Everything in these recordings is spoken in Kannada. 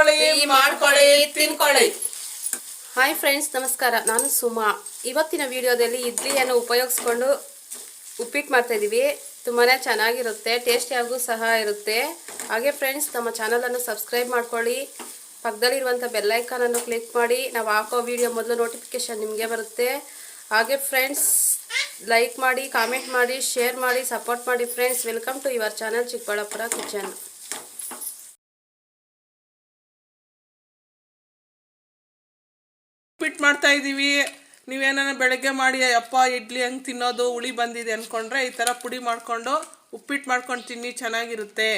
ನೋಡ್ಕೊಳ್ಳಿ ಈ ಮಾಡ್ಕೊಳ್ಳಿ, ತಿನ್ಕೊಳ್ಳಿ. ಹಾಯ್ ಫ್ರೆಂಡ್ಸ್, ನಮಸ್ಕಾರ. ನಾನು ಸುಮಾ. ಇವತ್ತಿನ ವಿಡಿಯೋದಲ್ಲಿ ಇಡ್ಲಿಯನ್ನು ಉಪಯೋಗಿಸ್ಕೊಂಡು ಉಪ್ಪಿಟ್ಟು ಮಾಡ್ತಾ ಇದ್ದೀವಿ. ತುಂಬಾ ಚೆನ್ನಾಗಿರುತ್ತೆ, ಟೇಸ್ಟಿಯಾಗೂ ಸಹ ಇರುತ್ತೆ. ಹಾಗೆ ಫ್ರೆಂಡ್ಸ್, ನಮ್ಮ ಚಾನಲನ್ನು ಸಬ್ಸ್ಕ್ರೈಬ್ ಮಾಡ್ಕೊಳ್ಳಿ. ಪಕ್ಕದಲ್ಲಿರುವಂಥ ಬೆಲ್ಲೈಕನನ್ನು ಕ್ಲಿಕ್ ಮಾಡಿ. ನಾವು ಹಾಕೋ ವಿಡಿಯೋ ಮೊದಲು ನೋಟಿಫಿಕೇಶನ್ ನಿಮಗೆ ಬರುತ್ತೆ. ಹಾಗೆ ಫ್ರೆಂಡ್ಸ್, ಲೈಕ್ ಮಾಡಿ, ಕಾಮೆಂಟ್ ಮಾಡಿ, ಶೇರ್ ಮಾಡಿ, ಸಪೋರ್ಟ್ ಮಾಡಿ. Friends, welcome to your channel Chikkaballapura kitchen. ಉಪ್ಪಿಟ್ಟು ಮಾಡ್ತಾ ಇದ್ದೀವಿ ನೀವೇನ ಬೆಳಗ್ಗೆ ಮಾಡಿ, ಅಪ್ಪ, ಇಡ್ಲಿ ಹಂಗೆ ತಿನ್ನೋದು, ಹುಳಿ ಬಂದಿದೆ ಅಂದ್ಕೊಂಡ್ರೆ ಈ ಥರ ಪುಡಿ ಮಾಡಿಕೊಂಡು ಉಪ್ಪಿಟ್ಟು ಮಾಡ್ಕೊಂಡು ತಿನ್ನಿ, ಚೆನ್ನಾಗಿರುತ್ತೆ.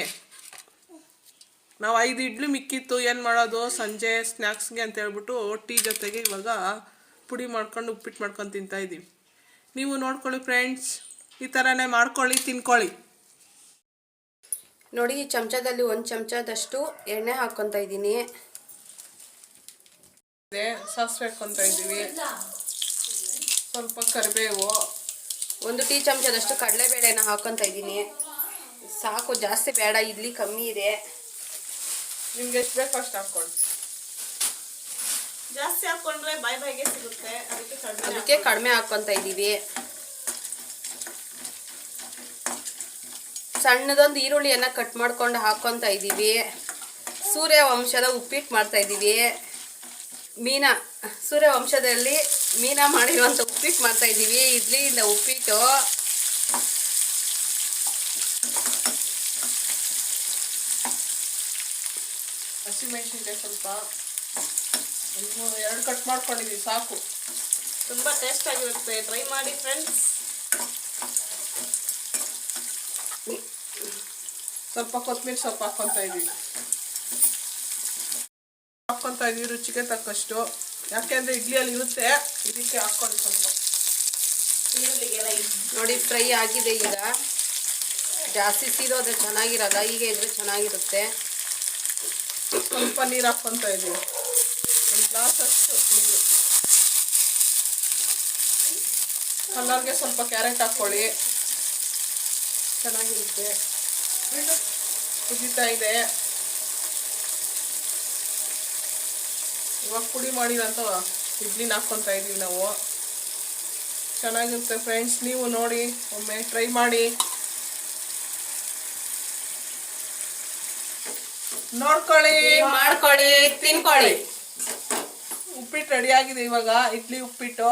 ನಾವು ಐದು ಇಡ್ಲಿ ಮಿಕ್ಕಿತ್ತು, ಏನು ಮಾಡೋದು? ಸಂಜೆ ಸ್ನ್ಯಾಕ್ಸ್ಗೆ ಅಂತ ಹೇಳ್ಬಿಟ್ಟು ಟೀ ಜೊತೆಗೆ ಇವಾಗ ಪುಡಿ ಮಾಡ್ಕೊಂಡು ಉಪ್ಪಿಟ್ಟು ಮಾಡ್ಕೊಂಡು ತಿಂತಾ ಇದ್ದೀವಿ ನೀವು ನೋಡ್ಕೊಳ್ಳಿ ಫ್ರೆಂಡ್ಸ್, ಈ ಥರನೇ ಮಾಡ್ಕೊಳ್ಳಿ, ತಿನ್ಕೊಳ್ಳಿ. ನೋಡಿ, ಈ ಚಮಚದಲ್ಲಿ ಒಂದು ಚಮಚದಷ್ಟು ಎಣ್ಣೆ ಹಾಕ್ಕೊತಾ ಇದ್ದೀನಿ ಇದೆ ಸಾಸಿವೆ ಹಾಕೊಂತ ಇದ್ದೀವಿ. ಸ್ವಲ್ಪ ಕರಿಬೇವು. ಒಂದು ಟೀ ಚಮಚದಷ್ಟು ಕಡಲೆಬೇಳೆನ ಹಾಕೊಂತ ಇದ್ದೀನಿ. ಸಾಕು ಜಾಸ್ತಿ ಬೇಡ ಇಡ್ಲಿ ಕಮ್ಮಿ ಇದೆ. ನಿಮ್ಗೆ ಎಷ್ಟು ಬೇಕೋ ಅಷ್ಟು ಹಾಕ್ಕೊಳ್ಳಿ. ಜಾಸ್ತಿ ಹಾಕೊಂಡ್ರೆ ಬಾಯ್ ಬಾಯ್ಗೆ ಸಿಗುತ್ತೆ. ಅದಕ್ಕೆ ಕಡಿಮೆ ಅದಕ್ಕೆ ಕಡಿಮೆ ಹಾಕ್ಕೊತಾ ಇದ್ದೀವಿ. ಸಣ್ಣದೊಂದು ಈರುಳ್ಳಿಯನ್ನು ಕಟ್ ಮಾಡ್ಕೊಂಡು ಹಾಕ್ಕೊತಾ ಇದ್ದೀವಿ. ಸೂರ್ಯವಂಶದ ಉಪ್ಪಿಟ್ಟು ಮಾಡ್ತಾ ಇದ್ದೀವಿ. ಮೀನಾ ಸೂರ್ಯವಂಶದಲ್ಲಿ ಮೀನಾ ಮಾಡಿರುವಂಥ ಉಪ್ಪಿಟ್ಟು ಮಾಡ್ತಾ ಇದ್ದೀವಿ. ಇಡ್ಲಿಯಿಂದ ಉಪ್ಪಿಟ್ಟು. ಹಸಿಮೆಣಸಿನ್ಕಾಯಿ ಸ್ವಲ್ಪ. ಎರಡು ಕಟ್ ಮಾಡ್ಕೊಂಡಿದ್ದೀವಿ ಸಾಕು. ತುಂಬ ಟೇಸ್ಟ್ ಆಗಿರುತ್ತೆ. ಟ್ರೈ ಮಾಡಿ ಫ್ರೆಂಡ್ಸ್ ಸ್ವಲ್ಪ ಕೊತ್ತಂಬರಿ ಸೊಪ್ಪು ಹಾಕೊತಾ ಇದ್ದೀವಿ. ಹಾಕ್ಕೊಂತ ಇದೀವಿ ರುಚಿಗೆ ತಕ್ಕಷ್ಟು. ಯಾಕೆಂದ್ರೆ ಇಡ್ಲಿಯಲ್ಲಿ ಇರುತ್ತೆ ಇದಕ್ಕೆ ಹಾಕ್ಕೊಂಡು ಸ್ವಲ್ಪ. ಈರುಳ್ಳಿಗೆಲ್ಲ ನೋಡಿ ಫ್ರೈ ಆಗಿದೆ ಈಗ. ಜಾಸ್ತಿ ಸೀರೋದ್ರೆ ಚೆನ್ನಾಗಿರಲ್ಲ ಈಗ ಇದ್ರೆ ಚೆನ್ನಾಗಿರುತ್ತೆ. ಸ್ವಲ್ಪ ನೀರು ಹಾಕೊಂತ ಇದೀವಿ ಒಂದು ಗ್ಲಾಸ್ ಅಷ್ಟು ನೀರು. ಕಲರ್ಗೆ ಸ್ವಲ್ಪ ಕ್ಯಾರೆಟ್ ಹಾಕ್ಕೊಳ್ಳಿ. ಚೆನ್ನಾಗಿರುತ್ತೆ. ಕುದೀತಾ ಇದೆ. ಇವಾಗ ಪುಡಿ ಮಾಡಿದಂತ ಇಡ್ಲಿನ ಹಾಕ್ಕೊತಾ ಇದ್ದೀವಿ ನಾವು. ಚೆನ್ನಾಗಿರುತ್ತೆ ಫ್ರೆಂಡ್ಸ್ ನೀವು ನೋಡಿ ಒಮ್ಮೆ ಟ್ರೈ ಮಾಡಿ. ನೋಡ್ಕೊಳ್ಳಿ. ಮಾಡ್ಕೊಳ್ಳಿ? ತಿನ್ಕೊಳ್ಳಿ. ಉಪ್ಪಿಟ್ಟು ರೆಡಿ ಆಗಿದೆ ಇವಾಗ ಇಡ್ಲಿ ಉಪ್ಪಿಟ್ಟು.